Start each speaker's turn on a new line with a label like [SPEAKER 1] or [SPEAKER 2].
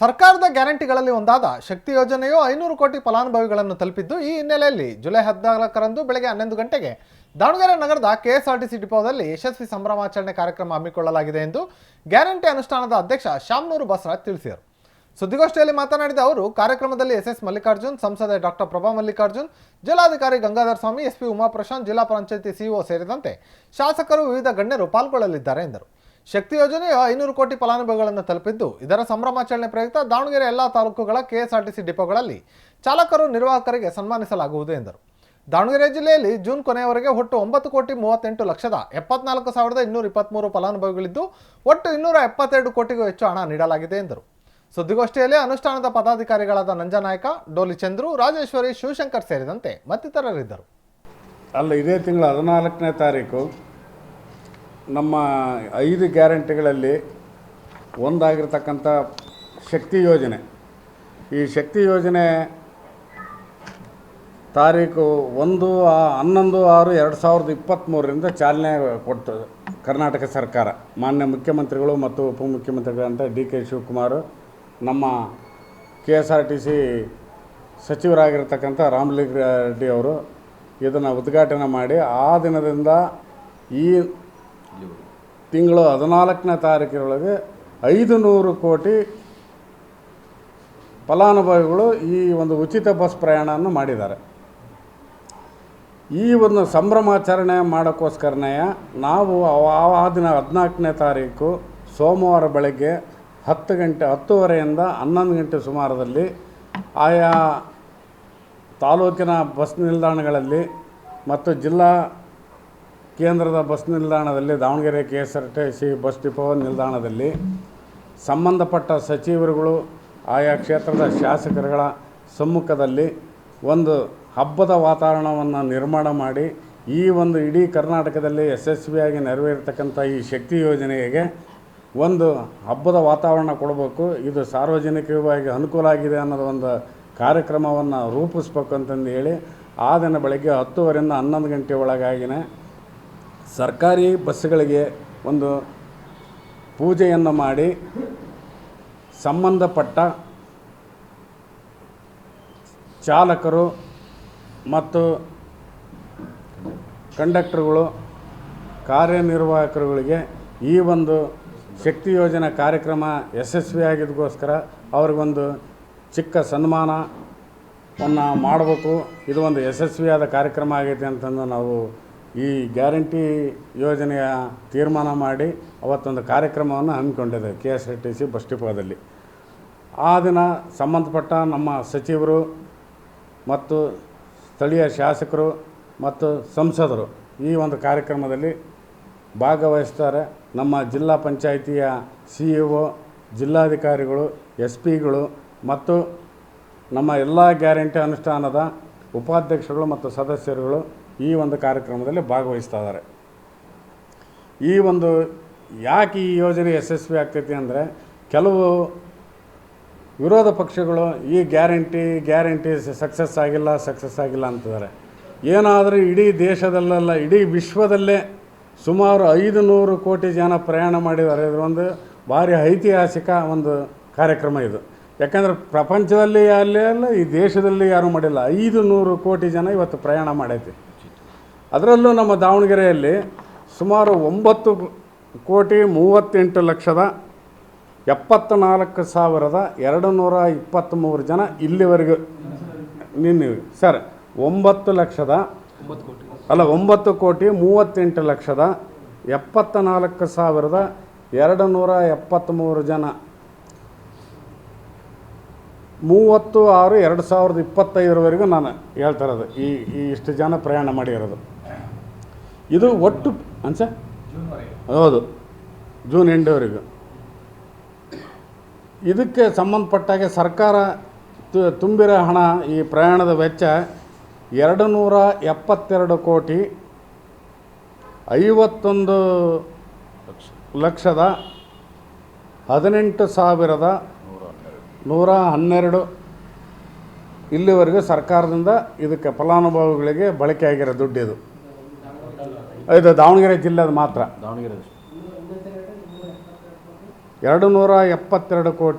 [SPEAKER 1] ಸರ್ಕಾರದ ಗ್ಯಾರಂಟಿಗಳಲ್ಲಿ ಒಂದಾದ ಶಕ್ತಿ ಯೋಜನೆಯು ಐನೂರು ಕೋಟಿ ಫಲಾನುಭವಿಗಳನ್ನು ತಲುಪಿದ್ದು, ಈ ಹಿನ್ನೆಲೆಯಲ್ಲಿ ಜುಲೈ ಹದಿನಾಲ್ಕರಂದು ಬೆಳಗ್ಗೆ ಹನ್ನೊಂದು ಗಂಟೆಗೆ ದಾವಣಗೆರೆ ನಗರದ ಕೆಎಸ್ಆರ್ಟಿಸಿ ಡಿಪೋದಲ್ಲಿ ಯಶಸ್ವಿ ಸಂಭ್ರಮಾಚರಣೆ ಕಾರ್ಯಕ್ರಮ ಹಮ್ಮಿಕೊಳ್ಳಲಾಗಿದೆ ಎಂದು ಗ್ಯಾರಂಟಿ ಅನುಷ್ಠಾನದ ಅಧ್ಯಕ್ಷ ಶಾಮನೂರು ಬಸರಾಜ್ ತಿಳಿಸಿದರು. ಸುದ್ದಿಗೋಷ್ಠಿಯಲ್ಲಿ ಮಾತನಾಡಿದ ಅವರು, ಕಾರ್ಯಕ್ರಮದಲ್ಲಿ ಎಸ್ ಎಸ್ ಮಲ್ಲಿಕಾರ್ಜುನ್, ಸಂಸದ ಡಾಕ್ಟರ್ ಪ್ರಭಾ ಮಲ್ಲಿಕಾರ್ಜುನ್, ಜಿಲ್ಲಾಧಿಕಾರಿ ಗಂಗಾಧರ ಸ್ವಾಮಿ, ಎಸ್ಪಿ ಉಮಾಪ್ರಶಾಂತ್, ಜಿಲ್ಲಾ ಪಂಚಾಯಿತಿ ಸಿಇಒ ಸೇರಿದಂತೆ ಶಾಸಕರು ವಿವಿಧ ಗಣ್ಯರು ಪಾಲ್ಗೊಳ್ಳಲಿದ್ದಾರೆ ಎಂದರು. ಶಕ್ತಿ ಯೋಜನೆಯು ಐನೂರು ಕೋಟಿ ಫಲಾನುಭವಿಗಳನ್ನು ತಲುಪಿದ್ದು, ಇದರ ಸಂಭ್ರಮಾಚರಣೆ ಪ್ರಯುಕ್ತ ದಾವಣಗೆರೆ ಎಲ್ಲ ತಾಲೂಕುಗಳ ಕೆಎಸ್ಆರ್ಟಿಸಿ ಡಿಪೋಗಳಲ್ಲಿ ಚಾಲಕರು, ನಿರ್ವಾಹಕರಿಗೆ ಸನ್ಮಾನಿಸಲಾಗುವುದು ಎಂದರು. ದಾವಣಗೆರೆ ಜಿಲ್ಲೆಯಲ್ಲಿ ಜೂನ್ ಕೊನೆಯವರೆಗೆ ಒಟ್ಟು ಒಂಬತ್ತು ಕೋಟಿ ಮೂವತ್ತೆಂಟು ಲಕ್ಷದ ಎಪ್ಪತ್ನಾಲ್ಕು ಸಾವಿರದ ಇನ್ನೂರ ಇಪ್ಪತ್ತ್ಮೂರು ಫಲಾನುಭವಿಗಳಿದ್ದು, ಒಟ್ಟು ಇನ್ನೂರ ಎಪ್ಪತ್ತೆರಡು ಕೋಟಿಗೂ ಹೆಚ್ಚು ಹಣ ನೀಡಲಾಗಿದೆ ಎಂದರು. ಸುದ್ದಿಗೋಷ್ಠಿಯಲ್ಲಿ ಅನುಷ್ಠಾನದ ಪದಾಧಿಕಾರಿಗಳಾದ ನಂಜನಾಯಕ ಡೋಲಿ ಚಂದ್ರು ರಾಜೇಶ್ವರಿ, ಶಿವಶಂಕರ್ ಸೇರಿದಂತೆ ಮತ್ತಿತರರಿದ್ದರು.
[SPEAKER 2] ಅಲ್ಲ, ಇದೇ ತಿಂಗಳ ಹದಿನಾಲ್ಕನೇ ತಾರೀಕು ನಮ್ಮ ಐದು ಗ್ಯಾರಂಟಿಗಳಲ್ಲಿ ಒಂದಾಗಿರ್ತಕ್ಕಂಥ ಶಕ್ತಿ ಯೋಜನೆ. ಈ ಶಕ್ತಿ ಯೋಜನೆ ತಾರೀಕು ಒಂದು, ಆ- ಹನ್ನೊಂದು, ಆರು, ಎರಡು ಸಾವಿರದ ಇಪ್ಪತ್ತ್ಮೂರರಿಂದ ಚಾಲನೆ ಕೊಡ್ತದೆ ಕರ್ನಾಟಕ ಸರ್ಕಾರ. ಮಾನ್ಯ ಮುಖ್ಯಮಂತ್ರಿಗಳು ಮತ್ತು ಉಪಮುಖ್ಯಮಂತ್ರಿಗಳಂತ ಡಿ ಕೆ ಶಿವಕುಮಾರ್, ನಮ್ಮ K S R T C ಸಚಿವರಾಗಿರ್ತಕ್ಕಂಥ Ramalinga Reddy ಅವರು ಇದನ್ನು ಉದ್ಘಾಟನೆ ಮಾಡಿ, ಆ ದಿನದಿಂದ ಈ ತಿಂಗಳು ಹದಿನಾಲ್ಕನೇ ತಾರೀಕಿನೊಳಗೆ ಐದು ನೂರು ಕೋಟಿ ಫಲಾನುಭವಿಗಳು ಈ ಒಂದು ಉಚಿತ ಬಸ್ ಪ್ರಯಾಣವನ್ನು ಮಾಡಿದ್ದಾರೆ. ಈ ಒಂದು ಸಂಭ್ರಮಾಚರಣೆ ಮಾಡೋಕ್ಕೋಸ್ಕರನೇ ನಾವು ಆ- ದಿನ ಹದಿನಾಲ್ಕನೇ ತಾರೀಕು ಸೋಮವಾರ ಬೆಳಗ್ಗೆ ಹತ್ತು ಗಂಟೆ, ಹತ್ತುವರೆಯಿಂದ ಹನ್ನೊಂದು ಗಂಟೆ ಸುಮಾರದಲ್ಲಿ ಆಯಾ ತಾಲೂಕಿನ ಬಸ್ ನಿಲ್ದಾಣಗಳಲ್ಲಿ ಮತ್ತು ಜಿಲ್ಲಾ ಕೇಂದ್ರದ ಬಸ್ ನಿಲ್ದಾಣದಲ್ಲಿ Davanagere K S R T C bus depot ನಿಲ್ದಾಣದಲ್ಲಿ ಸಂಬಂಧಪಟ್ಟ ಸಚಿವರುಗಳು ಆಯಾ ಕ್ಷೇತ್ರದ ಶಾಸಕರುಗಳ ಸಮ್ಮುಖದಲ್ಲಿ ಒಂದು ಹಬ್ಬದ ವಾತಾವರಣವನ್ನು ನಿರ್ಮಾಣ ಮಾಡಿ ಈ ಒಂದು ಇಡೀ ಕರ್ನಾಟಕದಲ್ಲಿ ಯಶಸ್ವಿಯಾಗಿ ನೆರವೇರ್ತಕ್ಕಂಥ ಈ ಶಕ್ತಿ ಯೋಜನೆಗೆ ಒಂದು ಹಬ್ಬದ ವಾತಾವರಣ ಕೊಡಬೇಕು. ಇದು ಸಾರ್ವಜನಿಕವಾಗಿ ಅನುಕೂಲ ಆಗಿದೆ ಅನ್ನೋದು ಒಂದು ಕಾರ್ಯಕ್ರಮವನ್ನು ರೂಪಿಸ್ಬೇಕು ಅಂತಂದು ಹೇಳಿ, ಆ ದಿನ ಬೆಳಗ್ಗೆ ಹತ್ತುವರೆಯಿಂದ ಹನ್ನೊಂದು ಗಂಟೆ ಒಳಗಾಗಿನೇ ಸರ್ಕಾರಿ ಬಸ್ಸುಗಳಿಗೆ ಒಂದು ಪೂಜೆಯನ್ನು ಮಾಡಿ ಸಂಬಂಧಪಟ್ಟ ಚಾಲಕರು ಮತ್ತು ಕಂಡಕ್ಟರ್ಗಳು, ಕಾರ್ಯನಿರ್ವಾಹಕರುಗಳಿಗೆ ಈ ಒಂದು ಶಕ್ತಿ ಯೋಜನೆ ಕಾರ್ಯಕ್ರಮ ಯಶಸ್ವಿಯಾಗಿದ್ದಕ್ಕೋಸ್ಕರ ಅವ್ರಿಗೊಂದು ಚಿಕ್ಕ ಸನ್ಮಾನವನ್ನು ಮಾಡಬೇಕು. ಇದು ಒಂದು ಯಶಸ್ವಿಯಾದ ಕಾರ್ಯಕ್ರಮ ಆಗೈತೆ ಅಂತಂದು ನಾವು ಈ ಗ್ಯಾರಂಟಿ ಯೋಜನೆಯ ತೀರ್ಮಾನ ಮಾಡಿ ಅವತ್ತೊಂದು ಕಾರ್ಯಕ್ರಮವನ್ನು ಹಮ್ಮಿಕೊಂಡಿದೆ K S R T C bus ಡಿಪೋದಲ್ಲಿ. ಆ ದಿನ ಸಂಬಂಧಪಟ್ಟ ನಮ್ಮ ಸಚಿವರು ಮತ್ತು ಸ್ಥಳೀಯ ಶಾಸಕರು ಮತ್ತು ಸಂಸದರು ಈ ಒಂದು ಕಾರ್ಯಕ್ರಮದಲ್ಲಿ ಭಾಗವಹಿಸ್ತಾರೆ. ನಮ್ಮ ಜಿಲ್ಲಾ ಪಂಚಾಯಿತಿಯ ಸಿ ಇ ಒ ಜಿಲ್ಲಾಧಿಕಾರಿಗಳು ಎಸ್ ಪಿಗಳು ಮತ್ತು ನಮ್ಮ ಎಲ್ಲ ಗ್ಯಾರಂಟಿ ಅನುಷ್ಠಾನದ ಉಪಾಧ್ಯಕ್ಷರುಗಳು ಮತ್ತು ಸದಸ್ಯರುಗಳು ಈ ಒಂದು ಕಾರ್ಯಕ್ರಮದಲ್ಲಿ ಭಾಗವಹಿಸ್ತಾ ಇದ್ದಾರೆ. ಈ ಒಂದು ಯಾಕೆ ಈ ಯೋಜನೆ ಯಶಸ್ವಿ ಆಗ್ತೈತಿ ಅಂದರೆ ಕೆಲವು ವಿರೋಧ ಪಕ್ಷಗಳು ಈ ಗ್ಯಾರಂಟಿ ಗ್ಯಾರಂಟಿ ಸಕ್ಸಸ್ ಆಗಿಲ್ಲ ಸಕ್ಸಸ್ ಆಗಿಲ್ಲ ಅಂತಿದ್ದಾರೆ. ಏನಾದರೂ ಇಡೀ ದೇಶದಲ್ಲೆಲ್ಲ, ಇಡೀ ವಿಶ್ವದಲ್ಲೇ ಸುಮಾರು ಐದು ನೂರು ಕೋಟಿ ಜನ ಪ್ರಯಾಣ ಮಾಡಿದ್ದಾರೆ. ಒಂದು ಭಾರಿ ಐತಿಹಾಸಿಕ ಒಂದು ಕಾರ್ಯಕ್ರಮ ಇದು. ಯಾಕಂದರೆ ಪ್ರಪಂಚದಲ್ಲಿ ಅಲ್ಲೇ ಅಲ್ಲ, ಈ ದೇಶದಲ್ಲಿ ಯಾರೂ ಮಾಡಿಲ್ಲ. ಐದು ನೂರು ಕೋಟಿ ಜನ ಇವತ್ತು ಪ್ರಯಾಣ ಮಾಡೈತಿ. ಅದರಲ್ಲೂ ನಮ್ಮ ದಾವಣಗೆರೆಯಲ್ಲಿ ಸುಮಾರು ಒಂಬತ್ತು ಕೋಟಿ ಮೂವತ್ತೆಂಟು ಲಕ್ಷದ ಎಪ್ಪತ್ತ ನಾಲ್ಕು ಸಾವಿರದ ಎರಡು ನೂರ ಇಪ್ಪತ್ತ್ಮೂರು ಜನ ಇಲ್ಲಿವರೆಗೂ ನಿನ್ನ ಸರ್, ಒಂಬತ್ತು ಲಕ್ಷದ ಅಲ್ಲ, ಒಂಬತ್ತು ಕೋಟಿ ಮೂವತ್ತೆಂಟು ಲಕ್ಷದ ಎಪ್ಪತ್ತ ನಾಲ್ಕು ಸಾವಿರದ ಎರಡು ನೂರ ಎಪ್ಪತ್ತ್ಮೂರು ಜನ ಮೂವತ್ತು ಆರು ಎರಡು ಸಾವಿರದ ಇಪ್ಪತ್ತೈದರವರೆಗೂ ನಾನು ಹೇಳ್ತಾ ಇರೋದು. ಈ ಈ ಇಷ್ಟು ಜನ ಪ್ರಯಾಣ ಮಾಡಿರೋದು. ಇದು ಒಟ್ಟು ಅನ್ಸ? ಹೌದು. ಜೂನ್ ಎಂಟವರೆಗೂ. ಇದಕ್ಕೆ ಸಂಬಂಧಪಟ್ಟಾಗೆ ಸರ್ಕಾರ ತುಂಬಿರೋ ಹಣ ಈ ಪ್ರಯಾಣದ ವೆಚ್ಚ ಎರಡು ನೂರ ಎಪ್ಪತ್ತೆರಡು ಕೋಟಿ ಐವತ್ತೊಂದು ಲಕ್ಷದ ಹದಿನೆಂಟು ಸಾವಿರದ ನೂರ ಹನ್ನೆರಡು ಇಲ್ಲಿವರೆಗೂ ಸರ್ಕಾರದಿಂದ ಇದಕ್ಕೆ ಫಲಾನುಭವಿಗಳಿಗೆ ಬಳಕೆಯಾಗಿರೋ ಆಗಿರೋ ದುಡ್ಡು ಇದು ಇದು ದಾವಣಗೆರೆ ಜಿಲ್ಲೆದು ಮಾತ್ರ.
[SPEAKER 3] ದಾವಣಗೆರೆ
[SPEAKER 2] ಎರಡು ನೂರ ಎಪ್ಪತ್ತೆರಡು ಕೋಟಿ